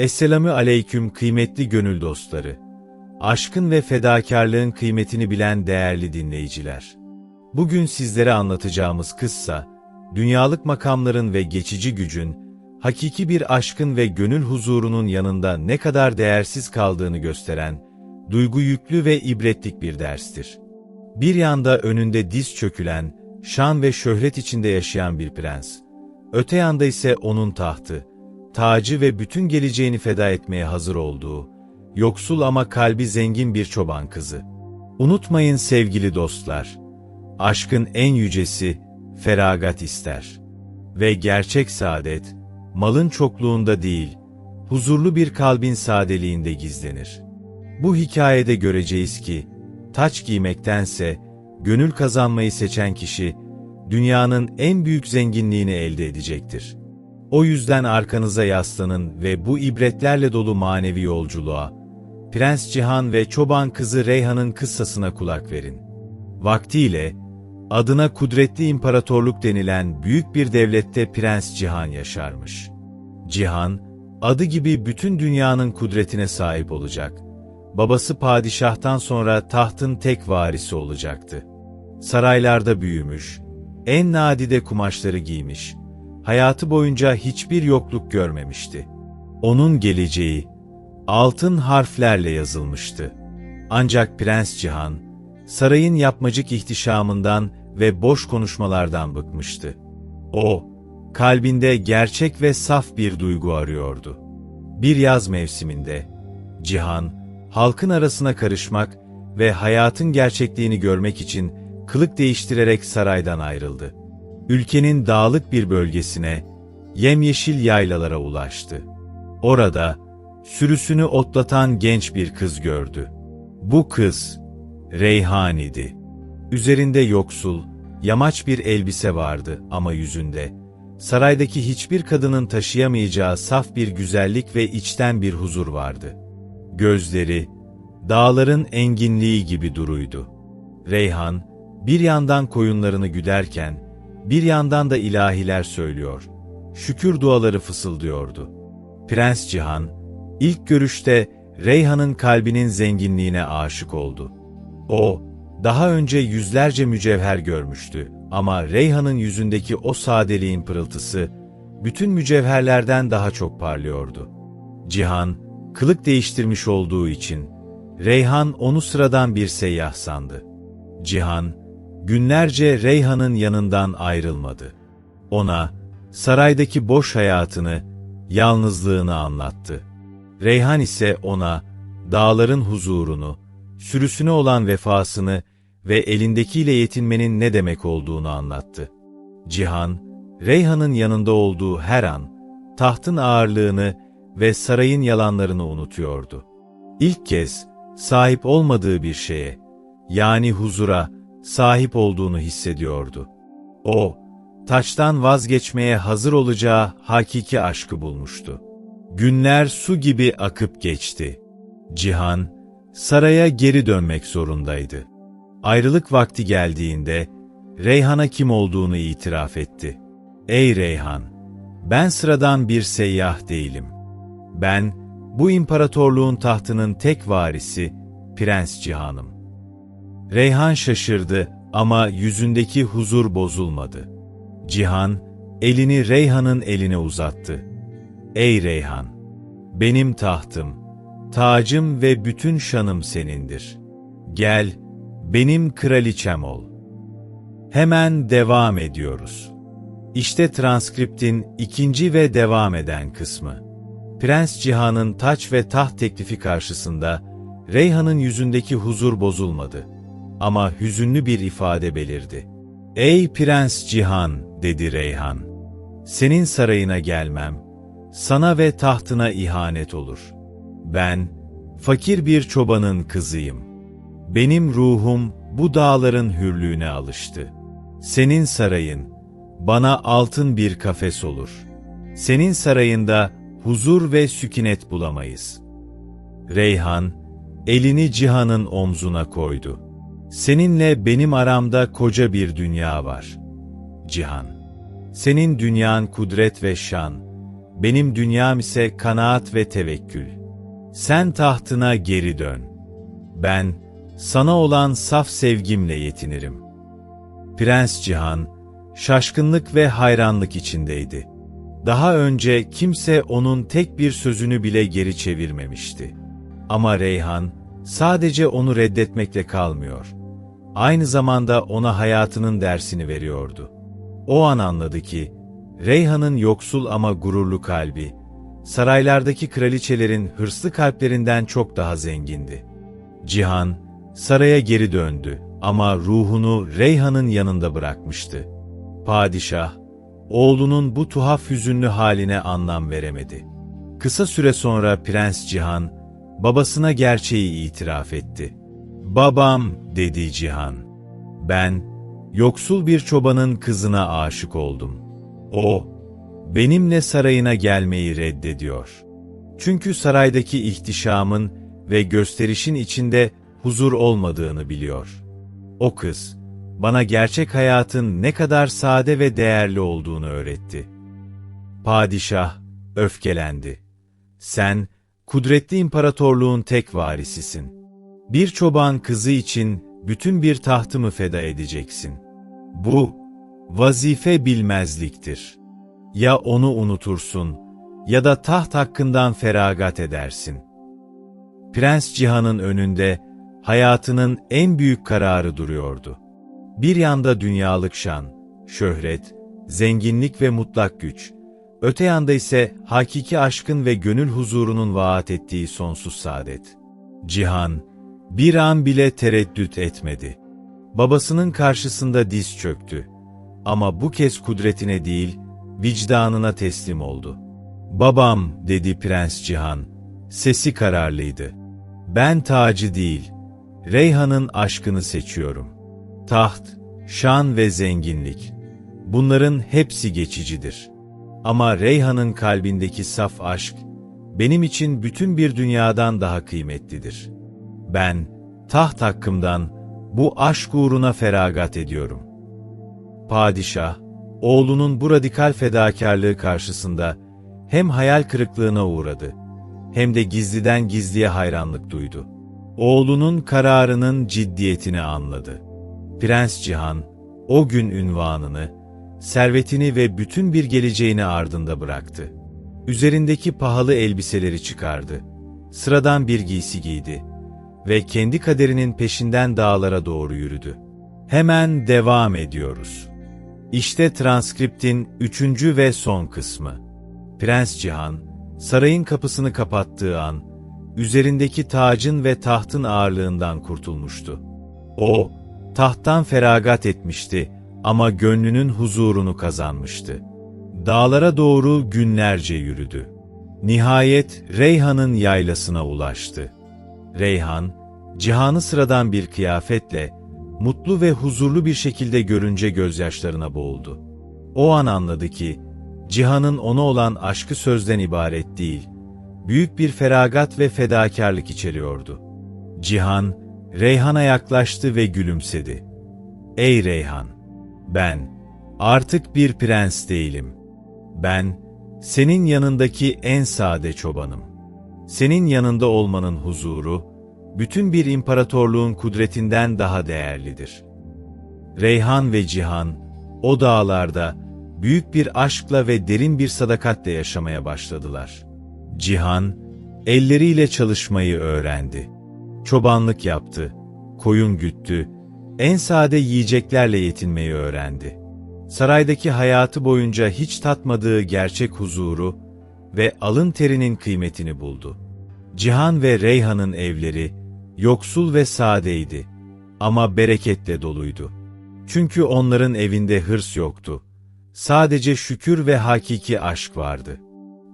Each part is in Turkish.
Esselamü aleyküm kıymetli gönül dostları. Aşkın ve fedakarlığın kıymetini bilen değerli dinleyiciler. Bugün sizlere anlatacağımız kıssa, dünyalık makamların ve geçici gücün, hakiki bir aşkın ve gönül huzurunun yanında ne kadar değersiz kaldığını gösteren, duygu yüklü ve ibretlik bir derstir. Bir yanda önünde diz çökülen, şan ve şöhret içinde yaşayan bir prens, öte yanda ise onun tahtı, tacı ve bütün geleceğini feda etmeye hazır olduğu, yoksul ama kalbi zengin bir çoban kızı. Unutmayın sevgili dostlar, aşkın en yücesi feragat ister. Ve gerçek saadet, malın çokluğunda değil, huzurlu bir kalbin sadeliğinde gizlenir. Bu hikayede göreceğiz ki, taç giymektense, gönül kazanmayı seçen kişi, dünyanın en büyük zenginliğini elde edecektir. O yüzden arkanıza yaslanın ve bu ibretlerle dolu manevi yolculuğa, Prens Cihan ve çoban kızı Reyhan'ın kıssasına kulak verin. Vaktiyle, adına kudretli imparatorluk denilen büyük bir devlette Prens Cihan yaşarmış. Cihan, adı gibi bütün dünyanın kudretine sahip olacak. Babası padişahtan sonra tahtın tek varisi olacaktı. Saraylarda büyümüş, en nadide kumaşları giymiş, hayatı boyunca hiçbir yokluk görmemişti. Onun geleceği, altın harflerle yazılmıştı. Ancak Prens Cihan, sarayın yapmacık ihtişamından ve boş konuşmalardan bıkmıştı. O, kalbinde gerçek ve saf bir duygu arıyordu. Bir yaz mevsiminde, Cihan, halkın arasına karışmak ve hayatın gerçekliğini görmek için kılık değiştirerek saraydan ayrıldı. Ülkenin dağlık bir bölgesine, yemyeşil yaylalara ulaştı. Orada, sürüsünü otlatan genç bir kız gördü. Bu kız, Reyhan idi. Üzerinde yoksul, yamaç bir elbise vardı ama yüzünde, saraydaki hiçbir kadının taşıyamayacağı saf bir güzellik ve içten bir huzur vardı. Gözleri, dağların enginliği gibi duruydu. Reyhan, bir yandan koyunlarını güderken, bir yandan da ilahiler söylüyor, şükür duaları fısıldıyordu. Prens Cihan, ilk görüşte Reyhan'ın kalbinin zenginliğine aşık oldu. O, daha önce yüzlerce mücevher görmüştü ama Reyhan'ın yüzündeki o sadeliğin pırıltısı, bütün mücevherlerden daha çok parlıyordu. Cihan, kılık değiştirmiş olduğu için, Reyhan onu sıradan bir seyyah sandı. Cihan, günlerce Reyhan'ın yanından ayrılmadı. Ona, saraydaki boş hayatını, yalnızlığını anlattı. Reyhan ise ona, dağların huzurunu, sürüsüne olan vefasını ve elindekiyle yetinmenin ne demek olduğunu anlattı. Cihan, Reyhan'ın yanında olduğu her an, tahtın ağırlığını ve sarayın yalanlarını unutuyordu. İlk kez, sahip olmadığı bir şeye, yani huzura, sahip olduğunu hissediyordu. O, taçtan vazgeçmeye hazır olacağı hakiki aşkı bulmuştu. Günler su gibi akıp geçti. Cihan, saraya geri dönmek zorundaydı. Ayrılık vakti geldiğinde, Reyhan'a kim olduğunu itiraf etti. Ey Reyhan! Ben sıradan bir seyyah değilim. Ben, bu imparatorluğun tahtının tek varisi, Prens Cihan'ım. Reyhan şaşırdı ama yüzündeki huzur bozulmadı. Cihan, elini Reyhan'ın eline uzattı. Ey Reyhan! Benim tahtım, tacım ve bütün şanım senindir. Gel, benim kraliçem ol. Hemen devam ediyoruz. İşte transkriptin ikinci ve devam eden kısmı. Prens Cihan'ın taç ve taht teklifi karşısında Reyhan'ın yüzündeki huzur bozulmadı. Ama hüzünlü bir ifade belirdi. Ey Prens Cihan, dedi Reyhan. Senin sarayına gelmem, sana ve tahtına ihanet olur. Ben, fakir bir çobanın kızıyım. Benim ruhum bu dağların hürlüğüne alıştı. Senin sarayın, bana altın bir kafes olur. Senin sarayında huzur ve sükinet bulamayız. Reyhan, elini Cihan'ın omzuna koydu. Seninle benim aramda koca bir dünya var. Cihan. Senin dünyan kudret ve şan, benim dünyam ise kanaat ve tevekkül. Sen tahtına geri dön. Ben, sana olan saf sevgimle yetinirim. Prens Cihan, şaşkınlık ve hayranlık içindeydi. Daha önce kimse onun tek bir sözünü bile geri çevirmemişti. Ama Reyhan, sadece onu reddetmekle kalmıyor. Aynı zamanda ona hayatının dersini veriyordu. O an anladı ki, Reyhan'ın yoksul ama gururlu kalbi, saraylardaki kraliçelerin hırslı kalplerinden çok daha zengindi. Cihan, saraya geri döndü ama ruhunu Reyhan'ın yanında bırakmıştı. Padişah, oğlunun bu tuhaf hüzünlü haline anlam veremedi. Kısa süre sonra Prens Cihan, babasına gerçeği itiraf etti. Babam, dedi Cihan. Ben, yoksul bir çobanın kızına aşık oldum. O, benimle sarayına gelmeyi reddediyor. Çünkü saraydaki ihtişamın ve gösterişin içinde huzur olmadığını biliyor. O kız, bana gerçek hayatın ne kadar sade ve değerli olduğunu öğretti. Padişah öfkelendi. Sen, kudretli imparatorluğun tek varisisin. Bir çoban kızı için bütün bir tahtımı feda edeceksin. Bu, vazife bilmezliktir. Ya onu unutursun, ya da taht hakkından feragat edersin. Prens Cihan'ın önünde, hayatının en büyük kararı duruyordu. Bir yanda dünyalık şan, şöhret, zenginlik ve mutlak güç, öte yanda ise hakiki aşkın ve gönül huzurunun vaat ettiği sonsuz saadet. Cihan, bir an bile tereddüt etmedi. Babasının karşısında diz çöktü. Ama bu kez kudretine değil, vicdanına teslim oldu. Babam, dedi Prens Cihan. Sesi kararlıydı. Ben tacı değil, Reyhan'ın aşkını seçiyorum. Taht, şan ve zenginlik. Bunların hepsi geçicidir. Ama Reyhan'ın kalbindeki saf aşk, benim için bütün bir dünyadan daha kıymetlidir. Ben, taht hakkımdan, bu aşk uğruna feragat ediyorum. Padişah, oğlunun bu radikal fedakarlığı karşısında hem hayal kırıklığına uğradı, hem de gizliden gizliye hayranlık duydu. Oğlunun kararının ciddiyetini anladı. Prens Cihan, o gün ünvanını, servetini ve bütün bir geleceğini ardında bıraktı. Üzerindeki pahalı elbiseleri çıkardı. Sıradan bir giysi giydi ve kendi kaderinin peşinden dağlara doğru yürüdü. Hemen devam ediyoruz. İşte transkriptin üçüncü ve son kısmı. Prens Cihan, sarayın kapısını kapattığı an, üzerindeki tacın ve tahtın ağırlığından kurtulmuştu. O, tahttan feragat etmişti ama gönlünün huzurunu kazanmıştı. Dağlara doğru günlerce yürüdü. Nihayet Reyhan'ın yaylasına ulaştı. Reyhan, cihanı sıradan bir kıyafetle, mutlu ve huzurlu bir şekilde görünce gözyaşlarına boğuldu. O an anladı ki, cihanın ona olan aşkı sözden ibaret değil, büyük bir feragat ve fedakarlık içeriyordu. Cihan, Reyhan'a yaklaştı ve gülümsedi. Ey Reyhan! Ben, artık bir prens değilim. Ben, senin yanındaki en sade çobanım. Senin yanında olmanın huzuru, bütün bir imparatorluğun kudretinden daha değerlidir. Reyhan ve Cihan, o dağlarda, büyük bir aşkla ve derin bir sadakatle yaşamaya başladılar. Cihan, elleriyle çalışmayı öğrendi. Çobanlık yaptı, koyun güttü, en sade yiyeceklerle yetinmeyi öğrendi. Saraydaki hayatı boyunca hiç tatmadığı gerçek huzuru ve alın terinin kıymetini buldu. Cihan ve Reyhan'ın evleri yoksul ve sadeydi ama bereketle doluydu. Çünkü onların evinde hırs yoktu. Sadece şükür ve hakiki aşk vardı.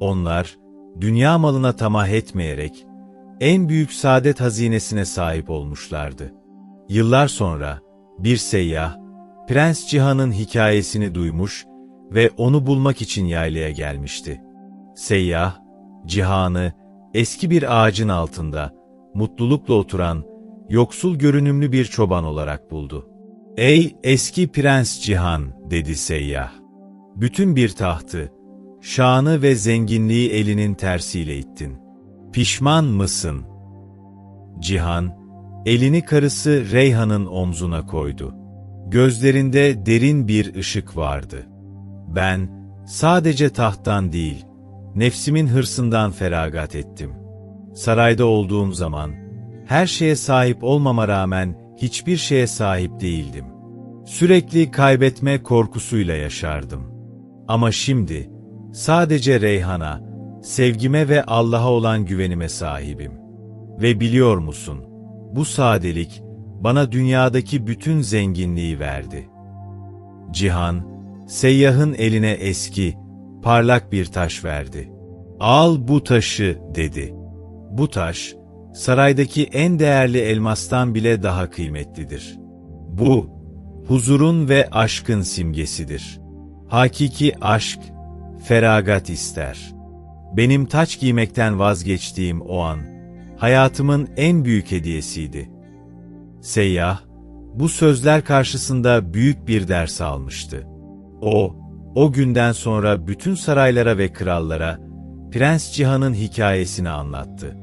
Onlar, dünya malına tamah etmeyerek, en büyük saadet hazinesine sahip olmuşlardı. Yıllar sonra, bir seyyah, Prens Cihan'ın hikayesini duymuş ve onu bulmak için yaylaya gelmişti. Seyyah, Cihan'ı eski bir ağacın altında, mutlulukla oturan, yoksul görünümlü bir çoban olarak buldu. Ey eski Prens Cihan, dedi seyyah. Bütün bir tahtı, şanı ve zenginliği elinin tersiyle ittin. Pişman mısın? Cihan, elini karısı Reyhan'ın omzuna koydu. Gözlerinde derin bir ışık vardı. Ben, sadece tahttan değil, nefsimin hırsından feragat ettim. Sarayda olduğum zaman, her şeye sahip olmama rağmen hiçbir şeye sahip değildim. Sürekli kaybetme korkusuyla yaşardım. Ama şimdi, sadece Reyhan'a, sevgime ve Allah'a olan güvenime sahibim. Ve biliyor musun, bu sadelik, bana dünyadaki bütün zenginliği verdi. Cihan, seyyahın eline eski, parlak bir taş verdi. Al bu taşı, dedi. Bu taş, saraydaki en değerli elmastan bile daha kıymetlidir. Bu, huzurun ve aşkın simgesidir. Hakiki aşk, feragat ister. Benim taç giymekten vazgeçtiğim o an, hayatımın en büyük hediyesiydi. Seyyah, bu sözler karşısında büyük bir ders almıştı. O, o günden sonra bütün saraylara ve krallara Prens Cihan'ın hikayesini anlattı.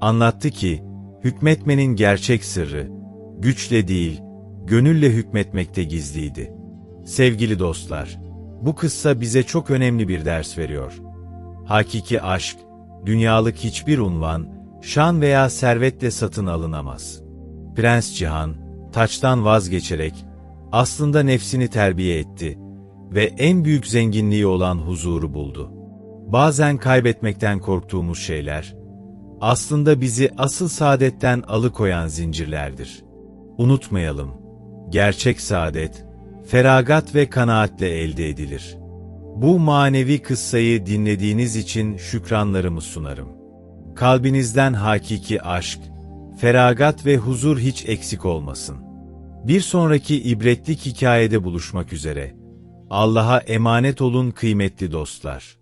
Anlattı ki, hükmetmenin gerçek sırrı, güçle değil, gönülle hükmetmekte gizliydi. Sevgili dostlar, bu kıssa bize çok önemli bir ders veriyor. Hakiki aşk, dünyalık hiçbir unvan, şan veya servetle satın alınamaz. Prens Cihan, taçtan vazgeçerek, aslında nefsini terbiye etti ve en büyük zenginliği olan huzuru buldu. Bazen kaybetmekten korktuğumuz şeyler, aslında bizi asıl saadetten alıkoyan zincirlerdir. Unutmayalım, gerçek saadet, feragat ve kanaatle elde edilir. Bu manevi kıssayı dinlediğiniz için şükranlarımı sunarım. Kalbinizden hakiki aşk, feragat ve huzur hiç eksik olmasın. Bir sonraki ibretlik hikayede buluşmak üzere. Allah'a emanet olun kıymetli dostlar.